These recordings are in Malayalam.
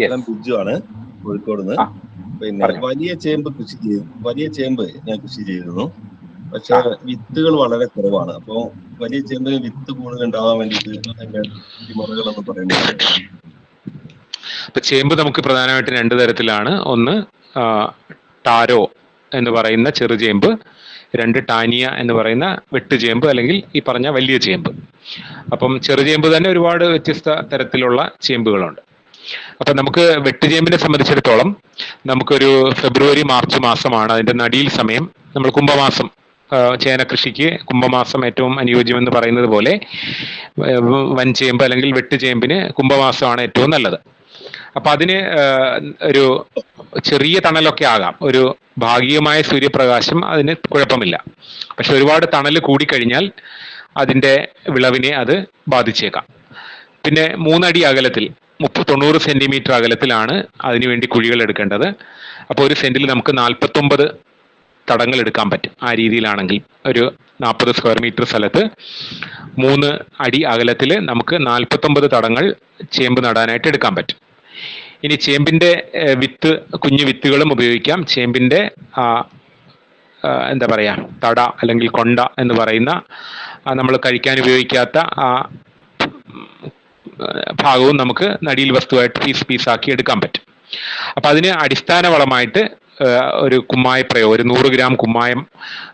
ഞാൻ ബിജു ആണ് കോഴിക്കോട് നിന്ന് പിന്നെ വലിയ ചേമ്പ് കൃഷി ചെയ്തു വലിയ ചേമ്പ് ഞാൻ കൃഷി ചെയ്തിരുന്നു. പക്ഷെ വിത്തുകൾ വളരെ കുറവാണ്. അപ്പോ വലിയ ചേമ്പിന് വിത്ത് കൂടുതൽ ഉണ്ടാവാൻ വേണ്ടിയിട്ട് അതിന്റെ മുറകളൊന്ന് പറയുന്നത് ഇപ്പൊ ചേമ്പ് നമുക്ക് പ്രധാനമായിട്ടും രണ്ട് തരത്തിലാണ്. ഒന്ന് ടാരോ എന്ന് പറയുന്ന ചെറുചേമ്പ് രണ്ട് ടാനിയ എന്ന് പറയുന്ന വെട്ടുചേമ്പ് അല്ലെങ്കിൽ ഈ പറഞ്ഞ വലിയ ചേമ്പ്. അപ്പം ചെറുചേമ്പ് തന്നെ ഒരുപാട് വ്യത്യസ്ത തരത്തിലുള്ള ചേമ്പുകളുണ്ട്. അപ്പൊ നമുക്ക് വെട്ടുചേമ്പിനെ സംബന്ധിച്ചിടത്തോളം നമുക്കൊരു ഫെബ്രുവരി മാർച്ച് മാസമാണ് അതിന്റെ നടിയിൽ സമയം. നമ്മൾ കുംഭമാസം ചേന കൃഷിക്ക് കുംഭമാസം ഏറ്റവും അനുയോജ്യമെന്ന് പറയുന്നത് പോലെ വൻ വൻചേമ്പ് അല്ലെങ്കിൽ വെട്ടുചേമ്പിന് കുംഭമാസമാണ് ഏറ്റവും നല്ലത്. അപ്പൊ അതിന് ഒരു ചെറിയ തണലൊക്കെ ആകാം. ഒരു ഭാഗികമായ സൂര്യപ്രകാശം അതിന് കുഴപ്പമില്ല. പക്ഷെ ഒരുപാട് തണൽ കൂടിക്കഴിഞ്ഞാൽ അതിന്റെ വിളവിനെ അത് ബാധിച്ചേക്കാം. പിന്നെ മൂന്നടി അകലത്തിൽ മുപ്പത് തൊണ്ണൂറ് സെന്റിമീറ്റർ അകലത്തിലാണ് അതിനുവേണ്ടി കുഴികൾ എടുക്കേണ്ടത്. അപ്പോൾ ഒരു സെന്റിൽ നമുക്ക് നാൽപ്പത്തൊമ്പത് തടങ്ങൾ എടുക്കാൻ പറ്റും ആ രീതിയിലാണെങ്കിൽ. ഒരു നാൽപ്പത് സ്ക്വയർ മീറ്റർ സ്ഥലത്ത് മൂന്ന് അടി അകലത്തിൽ നമുക്ക് നാൽപ്പത്തൊമ്പത് തടങ്ങൾ ചേമ്പ് നടാനായിട്ട് എടുക്കാൻ പറ്റും. ഇനി ചേമ്പിന്റെ വിത്ത് കുഞ്ഞു വിത്തുകളും ഉപയോഗിക്കാം. ആ, എന്താ പറയാ തട അല്ലെങ്കിൽ കൊണ്ട എന്ന് പറയുന്ന നമ്മൾ കഴിക്കാൻ ഉപയോഗിക്കാത്ത ആ ഭാഗവും നമുക്ക് നടിയിൽ വസ്തുവായിട്ട് പീസ് പീസാക്കി എടുക്കാൻ പറ്റും. അപ്പൊ അതിന് അടിസ്ഥാന വളമായിട്ട് ഒരു കുമ്മായ പ്രയോഗം ഒരു നൂറ് ഗ്രാം കുമ്മായം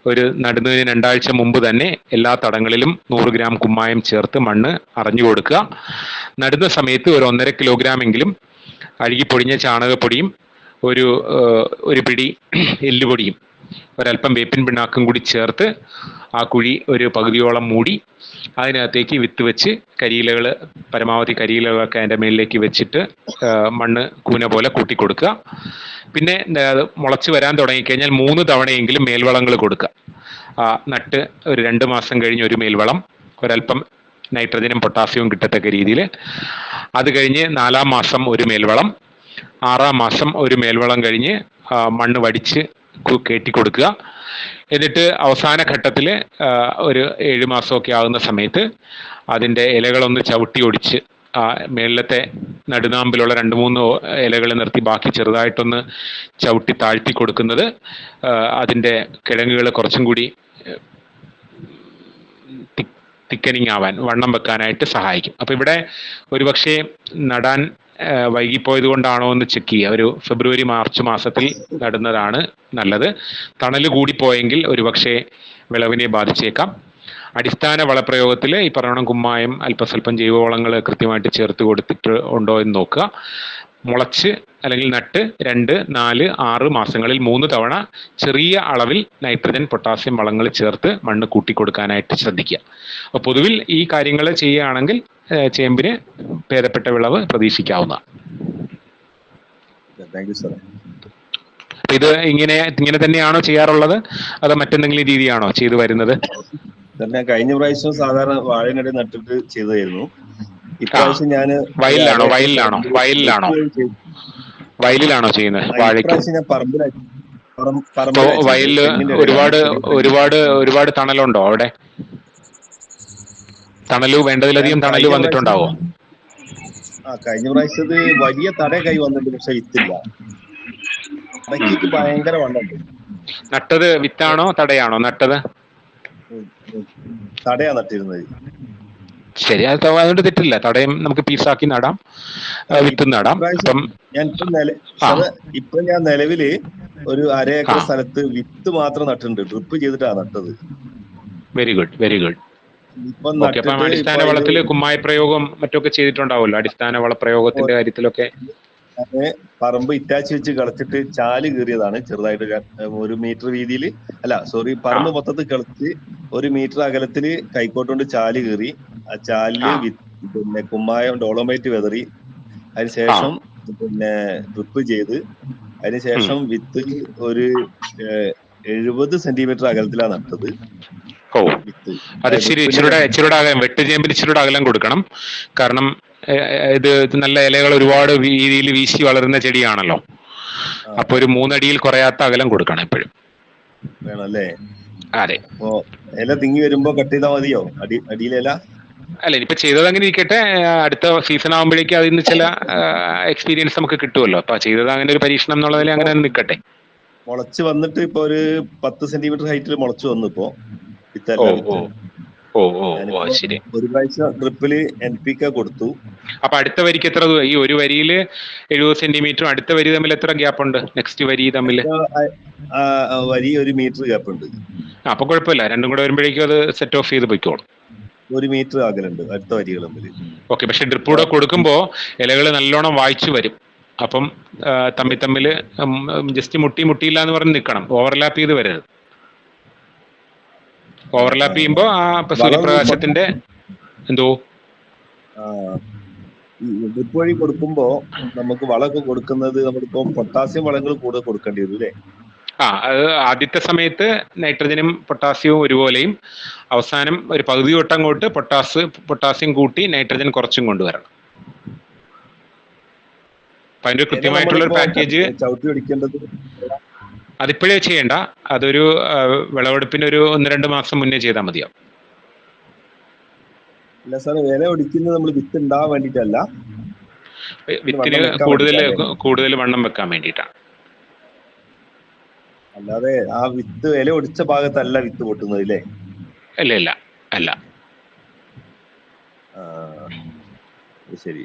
ഒരു നടുന്നതിന് രണ്ടാഴ്ച മുമ്പ് തന്നെ എല്ലാ തടങ്ങളിലും നൂറ് ഗ്രാം കുമ്മായം ചേർത്ത് മണ്ണ് അറിഞ്ഞു കൊടുക്കുക. നടുന്ന സമയത്ത് ഒരു ഒന്നര കിലോഗ്രാമെങ്കിലും അഴുകിപ്പൊടിഞ്ഞ ചാണകപ്പൊടിയും ഒരു ഒരു പിടി എല്ലുപൊടിയും ഒരല്പം വേപ്പിൻ പിണ്ണാക്കും കൂടി ചേർത്ത് ആ കുഴി ഒരു പകുതിയോളം മൂടി അതിനകത്തേക്ക് വിത്ത് വെച്ച് കരിയിലകൾ പരമാവധി കരിയിലകളൊക്കെ അതിന്റെ മേലിലേക്ക് വെച്ചിട്ട് മണ്ണ് കൂന പോലെ കൂട്ടിക്കൊടുക്കുക പിന്നെ മുളച്ച് വരാൻ തുടങ്ങിക്കഴിഞ്ഞാൽ മൂന്ന് തവണയെങ്കിലും മേൽവളങ്ങൾ കൊടുക്കുക. നട്ട് ഒരു രണ്ട് മാസം കഴിഞ്ഞ് ഒരു മേൽവളം ഒരല്പം നൈട്രജനും പൊട്ടാസ്യവും കിട്ടത്തക്ക രീതിയിൽ. അത് കഴിഞ്ഞ് നാലാം മാസം ഒരു മേൽവളം ആറാം മാസം ഒരു മേൽവളം കഴിഞ്ഞ് മണ്ണ് വടിച്ച് കയറ്റി കൊടുക്കുക എന്നിട്ട് അവസാന ഘട്ടത്തിൽ ഒരു ഏഴ് മാസമൊക്കെ ആകുന്ന സമയത്ത് അതിന്റെ ഇലകളൊന്ന് ചവിട്ടി ഒടിച്ച് ആ മേളിലത്തെ നടുനാമ്പിലുള്ള രണ്ട് മൂന്ന് ഇലകൾ നിർത്തി ബാക്കി ചെറുതായിട്ടൊന്ന് ചവിട്ടി താഴ്ത്തി കൊടുക്കുന്നത് അതിന്റെ കിഴങ്ങുകൾ കുറച്ചും കൂടി തിക്കനിങ് ആവാൻ വണ്ണം വെക്കാനായിട്ട് സഹായിക്കും. അപ്പൊ ഇവിടെ ഒരുപക്ഷെ നടാൻ വൈകിപ്പോയത് കൊണ്ടാണോ എന്ന് ചെക്ക് ചെയ്യുക. ഒരു ഫെബ്രുവരി മാർച്ച് മാസത്തിൽ നടുന്നതാണ് നല്ലത്. തണൽ കൂടിപ്പോയെങ്കിൽ ഒരുപക്ഷെ വിളവിനെ ബാധിച്ചേക്കാം. അടിസ്ഥാന വളപ്രയോഗത്തിൽ ഈ പറയണം കുമ്മായം അല്പസ്വല്പം ജൈവവളങ്ങൾ കൃത്യമായിട്ട് ചേർത്ത് കൊടുത്തിട്ട് ഉണ്ടോ എന്ന് നോക്കുക. മുളച്ച് അല്ലെങ്കിൽ നട്ട് രണ്ട് നാല് ആറ് മാസങ്ങളിൽ മൂന്ന് തവണ ചെറിയ അളവിൽ നൈട്രജൻ പൊട്ടാസ്യം വളങ്ങൾ ചേർത്ത് മണ്ണ് കൂട്ടിക്കൊടുക്കാനായിട്ട് ശ്രദ്ധിക്കുക. അപ്പോൾ പൊതുവിൽ ഈ കാര്യങ്ങൾ ചെയ്യുകയാണെങ്കിൽ ചേമ്പിന് ഭേദപ്പെട്ട വിളവ് പ്രതീക്ഷിക്കാവുന്നതാണ്. ഇത് ഇങ്ങനെ ഇങ്ങനെ തന്നെയാണോ ചെയ്യാറുള്ളത്? അതോ മറ്റെന്തെങ്കിലും രീതിയാണോ ചെയ്തു വരുന്നത്? കഴിഞ്ഞ പ്രാവശ്യം സാധാരണ വാഴനടി നട്ടിട്ട് ചെയ്തായിരുന്നു ഇപ്രാവശ്യം ഞാൻ വയലിലാണോ? വയലിലാണോ? വയലിലാണോ? വയലിലാണോ ചെയ്യുന്നത്? വാഴയ്ക്ക്? ഞാൻ വയലിൽ ഒരുപാട്. ഒരുപാട് ഒരുപാട് തണലുണ്ടോ അവിടെ? തണൽ വേണ്ടതിലധികം തണൽ വന്നിട്ടുണ്ടാവോ? ആ കഴിഞ്ഞ പ്രാവശ്യത്തിൽ വലിയ തട കൈ വന്നിട്ട് പക്ഷെ വിത്തില്ല തടയ്ക്ക് ഭയങ്കര വണ്ണുണ്ട് നട്ടത് വിത്താണോ തടയാണോ? നട്ടത്? തടയാ നട്ടിരുന്നത്. ശരി അത് അതുകൊണ്ട് തെറ്റില്ല. തടയും നമുക്ക് പീസാക്കി നടാം. വിത്ത് നടാം. അപ്പം ഇപ്പൊ ഞാൻ നിലവിൽ ഒരു അര ഏക്കർ സ്ഥലത്ത് വിത്ത് മാത്രം നട്ടിട്ടുണ്ട്. ഡ്രിപ്പ് ചെയ്തിട്ടാണ് നട്ടത്. Very good very good. ഇപ്പൊ ഓക്കെ അപ്പം അടിസ്ഥാന വളത്തിൽ വളത്തിൽ കുമ്മായ പ്രയോഗം മറ്റൊക്കെ ചെയ്തിട്ടുണ്ടാവുമല്ലോ? അടിസ്ഥാന വളപ്രയോഗത്തിന്റെ കാര്യത്തിലൊക്കെ? പറമ്പ് ഇറ്റാച്ച് വെച്ച് കളച്ചിട്ട് ചാൽ കീറിയതാണ് ചെറുതായിട്ട് ഒരു മീറ്റർ വീതിയിൽ അല്ല സോറി പറമ്പ് മൊത്തത്തിൽ കളിച്ച് ഒരു മീറ്റർ അകലത്തിൽ കൈക്കോട്ടുകൊണ്ട് ചാൽ കീറി ആ ചാലിൽ പിന്നെ കുമ്മായം ഡോളോമൈറ്റ് വെതറി. അതിനുശേഷം പിന്നെ ഡ്രിപ്പ് ചെയ്ത്. അതിനുശേഷം വിത്ത് ഒരു എഴുപത് സെന്റിമീറ്റർ അകലത്തിലാണ് നട്ടത്. ഓ. വിത്ത്. അത് ഇച്ചിരി ഇച്ചിരൂടെ ഇച്ചിരൂടെ അകലം വെട്ടുചേമ്പിന് അകലം കൊടുക്കണം. കാരണം ഇത് നല്ല ഇലകൾ ഒരുപാട് രീതിയിൽ വീശി വളരുന്ന ചെടിയാണല്ലോ. അപ്പൊ ഒരു മൂന്നടിയിൽ കുറയാത്ത അകലം കൊടുക്കണം എപ്പോഴും. വേണം അല്ലേ അതെ ഇല തിങ്ങി വരുമ്പോ കട്ട് ചെയ്താൽ മതിയോ? അടി അടിയിലെ ഇല? അല്ല ഇനിയിപ്പോ ചെയ്തത് അങ്ങനെ ഇരിക്കട്ടെ. അടുത്ത സീസൺ ആകുമ്പോഴേക്കും അതിൽ നിന്ന് ചില എക്സ്പീരിയൻസ് നമുക്ക് കിട്ടുമല്ലോ അപ്പൊ ചെയ്തത് അങ്ങനെ ഒരു പരീക്ഷണം എന്നുള്ളതിൽ അങ്ങനെ നിൽക്കട്ടെ മുളച്ച് വന്നിട്ട് ഇപ്പൊ ഒരു പത്ത് സെന്റിമീറ്റർ ഹൈറ്റിൽ മുളച്ച് വന്നു ഇപ്പോ. ഒരു പ്രാവശ്യം ഡ്രിപ്പിൽ എൻ പി കെ കൊടുത്തു. അപ്പൊ അടുത്ത വരിക്ക് എത്ര ഈ ഒരു വരിയിൽ എഴുപത് സെന്റിമീറ്ററും അടുത്ത വരി തമ്മിൽ എത്ര ഗ്യാപ്പ് ഉണ്ട്? നെക്സ്റ്റ് വരി തമ്മിൽ. വരി ഒരു മീറ്റർ ഗ്യാപ്പ് ഉണ്ട്. അപ്പൊ കുഴപ്പമില്ല. രണ്ടും കൂടെ വരുമ്പോഴേക്കും അത് സെറ്റ് ഓഫ് ചെയ്ത് പൊയ്ക്കോളും. ഒരു മീറ്റർ അകലുണ്ട് അടുത്ത വരികൾ തമ്മിൽ. ഓക്കെ പക്ഷെ ഡ്രിപ്പ് കൂടെ കൊടുക്കുമ്പോൾ ഇലകൾ നല്ലോണം വായിച്ചു വരും. അപ്പം തമ്മിൽ തമ്മിൽ ജസ്റ്റ് മുട്ടി മുട്ടിയില്ല എന്ന് പറഞ്ഞ് നിൽക്കണം ഓവർലാപ്പ് ചെയ്ത് വരരുത്. ഓവർലാപ്പ് ചെയ്യുമ്പോൾ ആ സൂര്യപ്രകാശത്തിന്റെ എന്തോ? ഡ്രിപ്പ് വഴി കൊടുക്കുമ്പോ നമുക്ക് വളമൊക്കെ കൊടുക്കുന്നത് നമ്മളിപ്പോ പൊട്ടാസ്യം വളങ്ങൾ കൂടുതൽ കൊടുക്കേണ്ടി വരും അല്ലേ? ആ അത് ആദ്യത്തെ സമയത്ത് നൈട്രജനും പൊട്ടാസ്യവും ഒരുപോലെയും അവസാനം ഒരു പകുതി വട്ടം അങ്ങോട്ട് പൊട്ടാസ് പൊട്ടാസ്യം കൂട്ടി നൈട്രജൻ കുറച്ചും കൊണ്ടുവരണം. അപ്പൊ അതിന്റെ കൃത്യമായിട്ടുള്ള ഒരു പാക്കേജ് അതിപ്പോഴേ ചെയ്യണ്ട. അതൊരു വിളവെടുപ്പിന് ഒരു ഒന്ന് രണ്ട് മാസം മുന്നേ ചെയ്താൽ മതിയാവും. ഇല്ല സാറേ വില ഒടിക്കുന്നത് നമ്മൾ വിത്ത് ഉണ്ടാവാൻ വേണ്ടിട്ടല്ല വിത്തിന് കൂടുതൽ കൂടുതൽ വണ്ണം വെക്കാൻ വേണ്ടിയിട്ടാണ്. അല്ലാതെ ആ വിത്ത് ഇല ഒടിച്ച ഭാഗത്തല്ല വിത്ത് പൊട്ടുന്നത് അല്ലേ അല്ല ഇല്ല അല്ല. ശരി.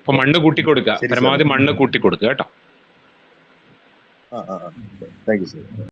അപ്പൊ മണ്ണ് കൂട്ടി കൊടുക്കുക പരമാവധി മണ്ണ് കൂട്ടി. കൊടുക്കുക കേട്ടോ താങ്ക് യു സാർ